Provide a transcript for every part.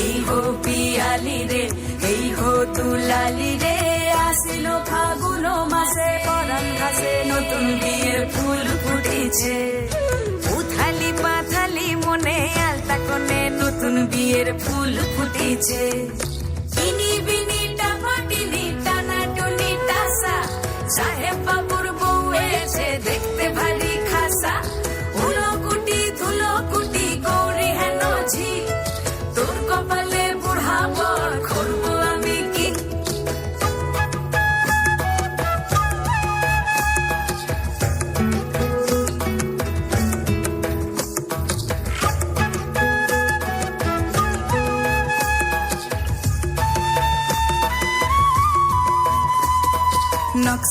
এই হো পিয়ালি রে এই হো দুলালি রে? আসিল ফাগুন মাসে পরান ঘাসে নতুন বিয়ের ফুল ফুটিছে। উথালি পাথালি মনে আলতা কোণে নতুন বিয়ের ফুল ফুটিছে। ইনি বিনি টাপাটিনি টানা টুনি টাসা সাহেব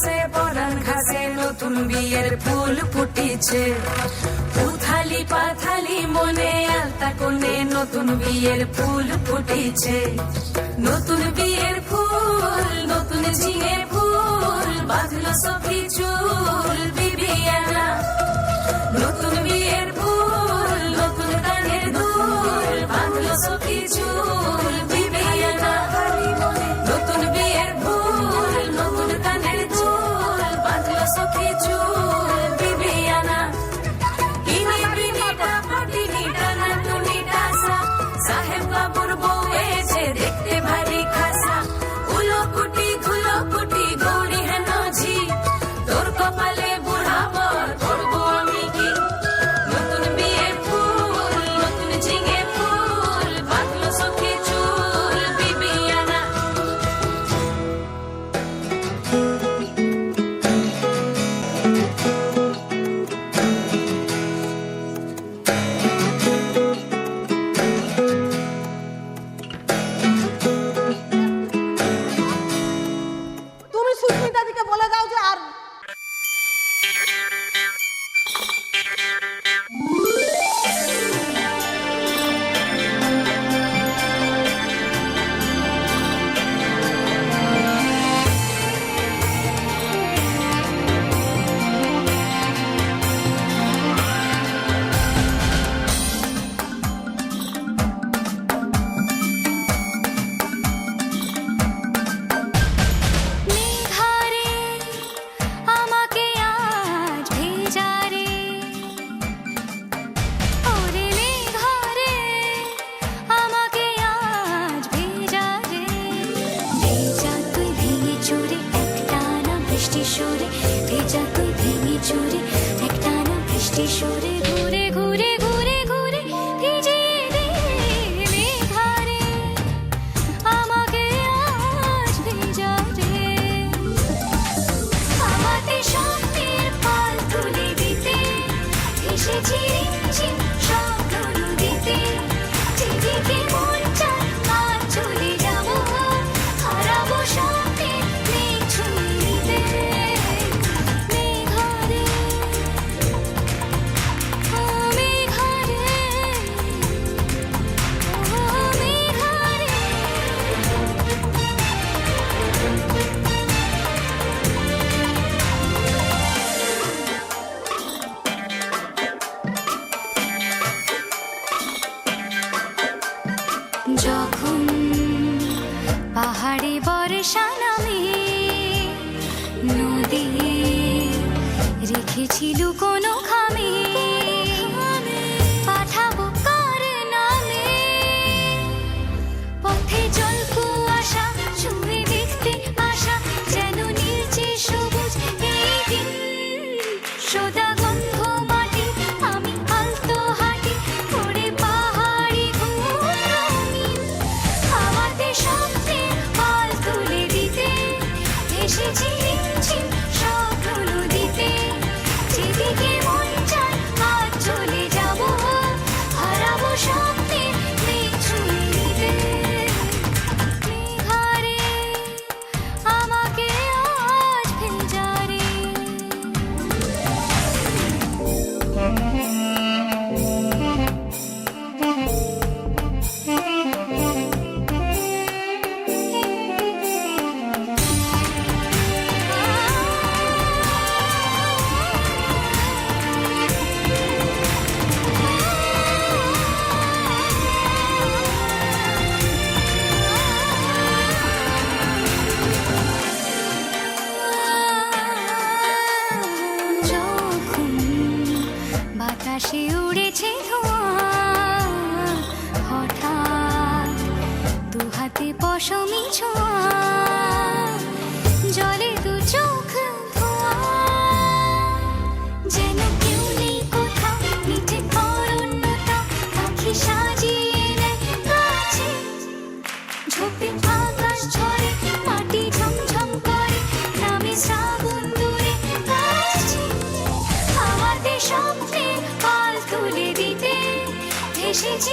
মাসে পরান ঘাসে, নতুন বিয়ের ফুল ফুটিছে। উথালি পাথালি মনে, আলতা কোণে নতুন বিয়ের ফুল ফুটিছে। নতুন বিয়ের ফুল, নতুন ঝিঙে ফুল, বাঁধলো সখী চুল বিবিয়ানা নতুন বিয়ের ফুল, নতুন গানের দুল এসেছি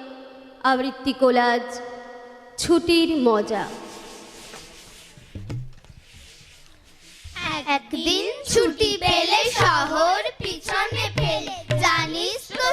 আবৃত্তি কোলাজ ছুটির মজা। একদিন ছুটি পেলে শহর পিছনে ফেলে জানিস তো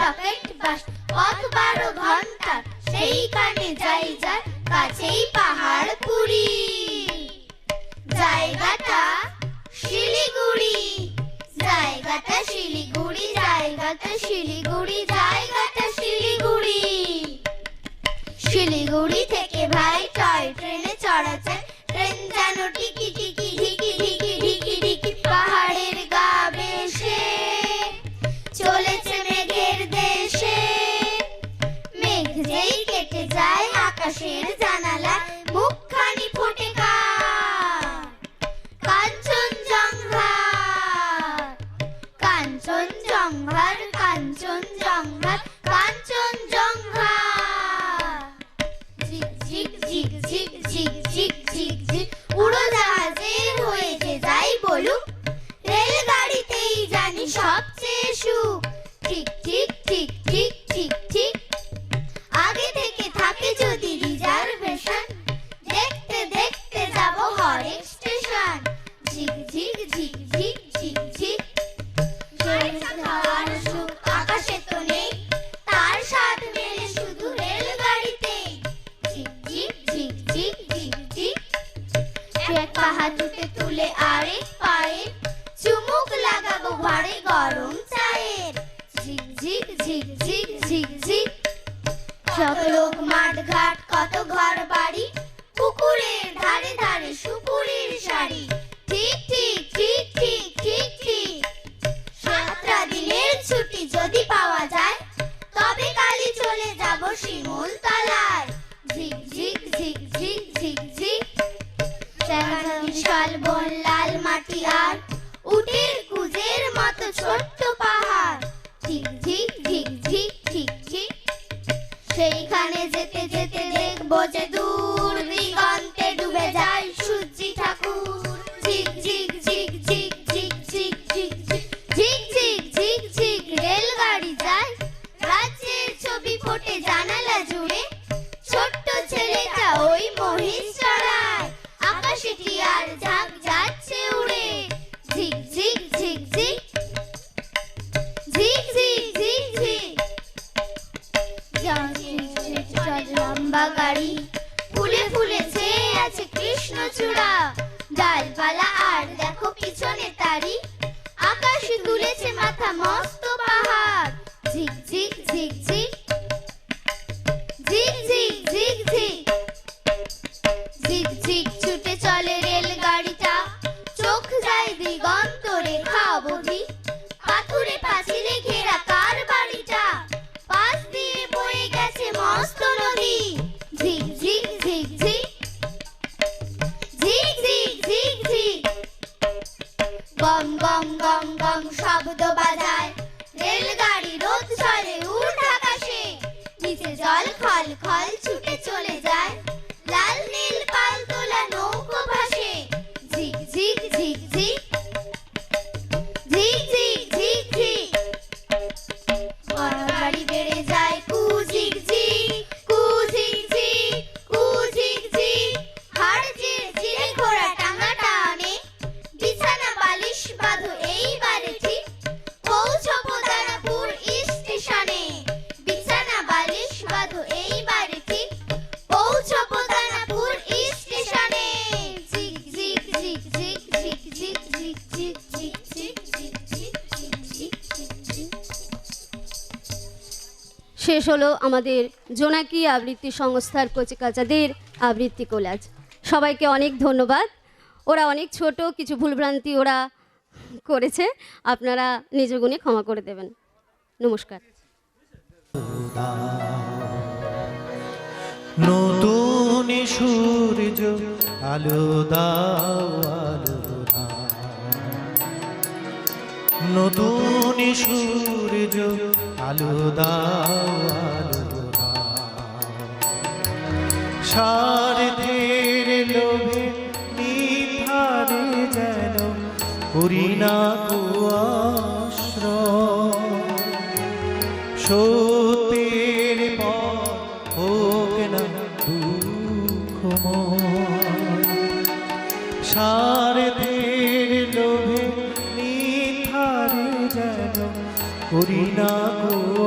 রকেট বাস পথ বারো ঘণ্টা সেই কানে যাই, যার কাছেই পাহাড় পুরি জায়গাটা শিলিগুড়ি জায়গাটা শিলিগুড়ি জায়গাটা শিলিগুড়ি জায়গাটা শিলিগুড়ি। শিলিগুড়ি থেকে ভাই টয় ট্রেনে চড়াচ্ছে, ট্রেন যেন টিকিটি 장화를 깐 존재 teach হলো আমাদের জোনাকি আবৃত্তি সংস্থার কচিকাচাদের আবৃত্তি কোলাজ সবাইকে অনেক ধন্যবাদ। ওরা অনেক ছোট, কিছু ভুলভ্রান্তি ওরা করেছে। আপনারা নিজ গুণে ক্ষমা করে দেবেন। নমস্কার। নতুন সূর্য, আলো নতুন সূর্য আলো দাও আলো স্বার্থের লোভে নিধার যেন করি না কুয়াশ্র সৌ মদিনা গো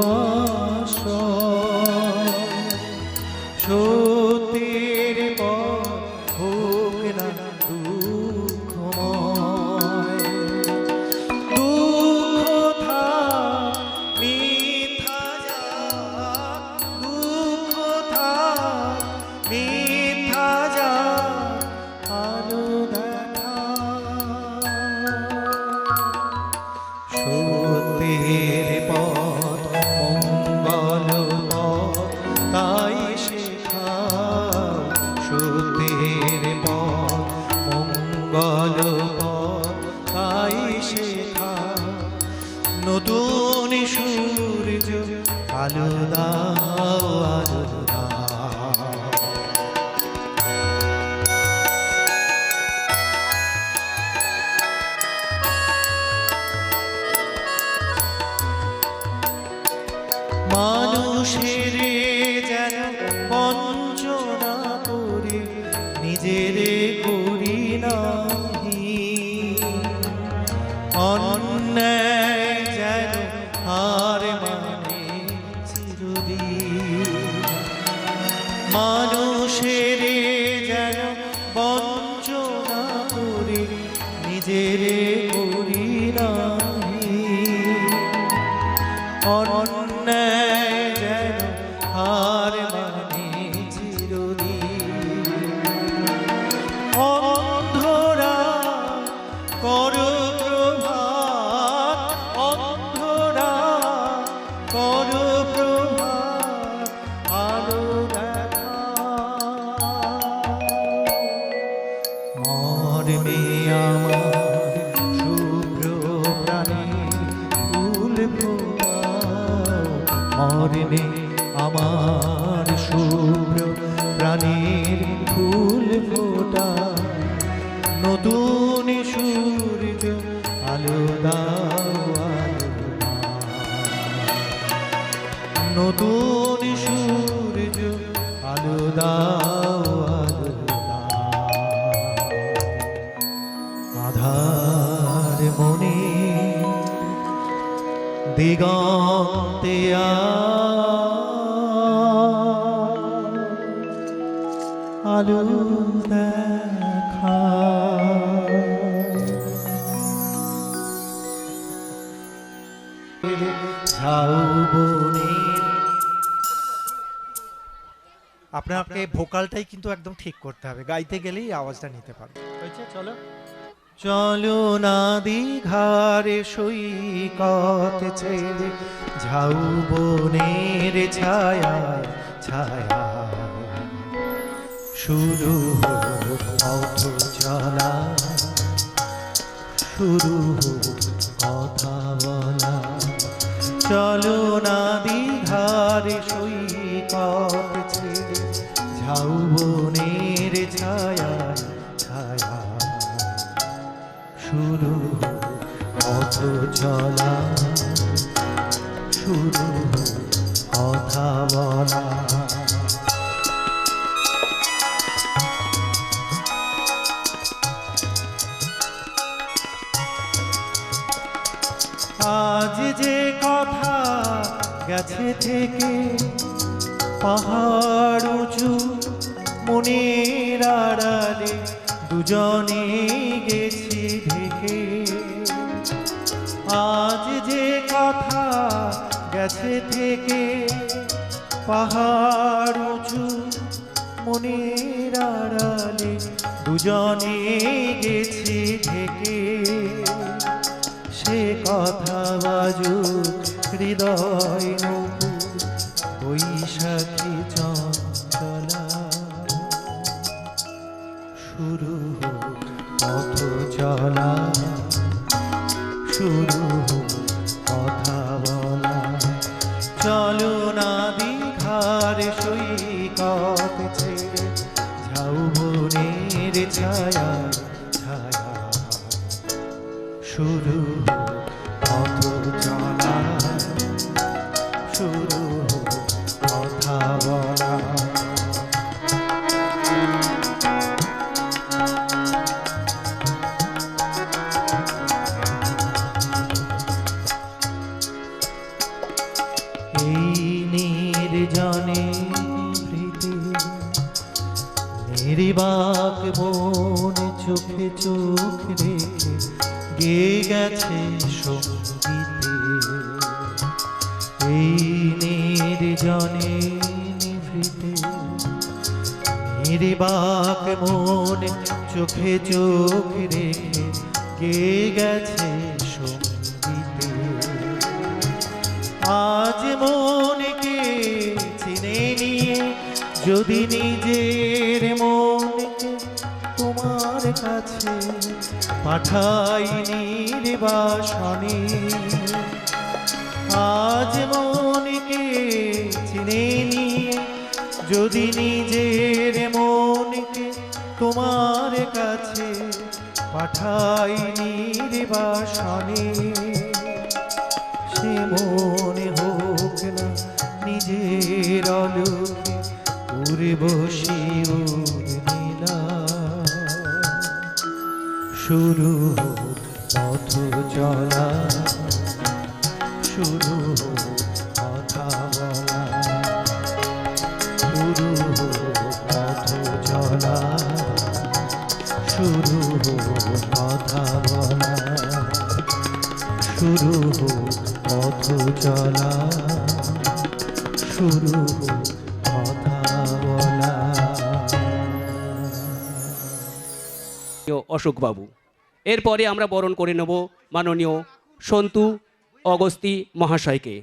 নতুন সূর্য আলো দাও আলো। নতুন সূর্য আলো নতুন সূর্য আলো। আধার মনে দিগন্তে আলো আপনাকে ভোকালটাই কিন্তু একদম ঠিক করতে হবে। গাইতে গেলেই আওয়াজটা নিতে পারবে হয়েছে? চলো। চলো না দীঘারে সৈকত ছেড়ে ঝাউবনের ছায়া ছায়া। শুরু হোক পথ চলা শুরু হোক কথা বলা। চলো না দীঘারে সৈকত ঝাউবনের ছায়া ছায়া। শুরু পথ চলা। শুরু কথা বলা। আজ যে কথা গেছে থেকে, পাহাড় উঁচু মনের আড়ালে দুজনে গেছি ঢেকে আজ যে কথা গেছে থেকে, পাহাড় উঁচু মনের আড়ালে দুজনে গেছি থেকে। সে কথা বাজুক হৃদয় বৈশাখী চঞ্চলা শুরু এই নির্জনে প্রীতি। নির্বাক মন চোখে চোখ রেখে গে গেছে সঙ্গীতে। এই নির্জনে নিভৃতে। নির্বাক মন চোখে চোখ রেখে গে গেছে যদি নিজের মনকে তোমার কাছে পাঠাই নির্বাসনে আজ মনকে চিনে নিয়ে যদি নিজের মনকে তোমার কাছে পাঠাই নির্বাসনে সে মনে হোক না নিজের আলোকে উর্বশী উর্মিলা শুরু পথ চলা, শুরু কথা বলা, শুরু পথ চলা, শুরু কথা বলা, শুরু পথ চলা, শুরু অশোকবাবু এরপরে আমরা বরণ করে নেব মাননীয় সন্তু অগস্তি মহাশয়কে।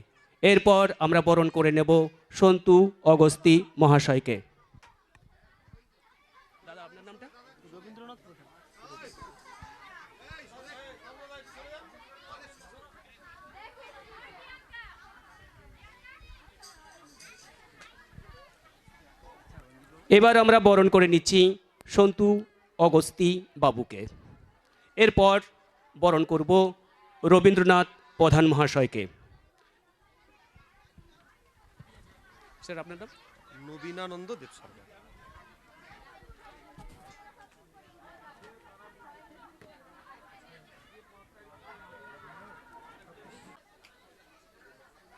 এরপর আমরা বরণ করে নেব সন্তু অগস্তি মহাশয়কে। এবার আমরা বরণ করে নিচ্ছি সন্তু অগস্তি বাবুকে। এরপর বরণ করব রবীন্দ্রনাথ প্রধান মহাশয়কে। স্যার আপনার নাম? নবীনানন্দ দেব সরকার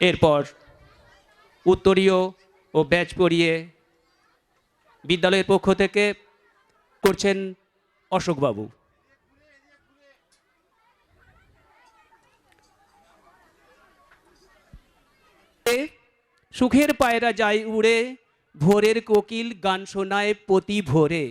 এরপর উত্তরীয় ও ব্যাচ পরিয়ে বিদ্যালয়ের পক্ষ থেকে করছেন অশোকবাবু। সুখের পায়রা যায় উড়ে ভোরের কোকিল গান শোনায় প্রতি ভোরে।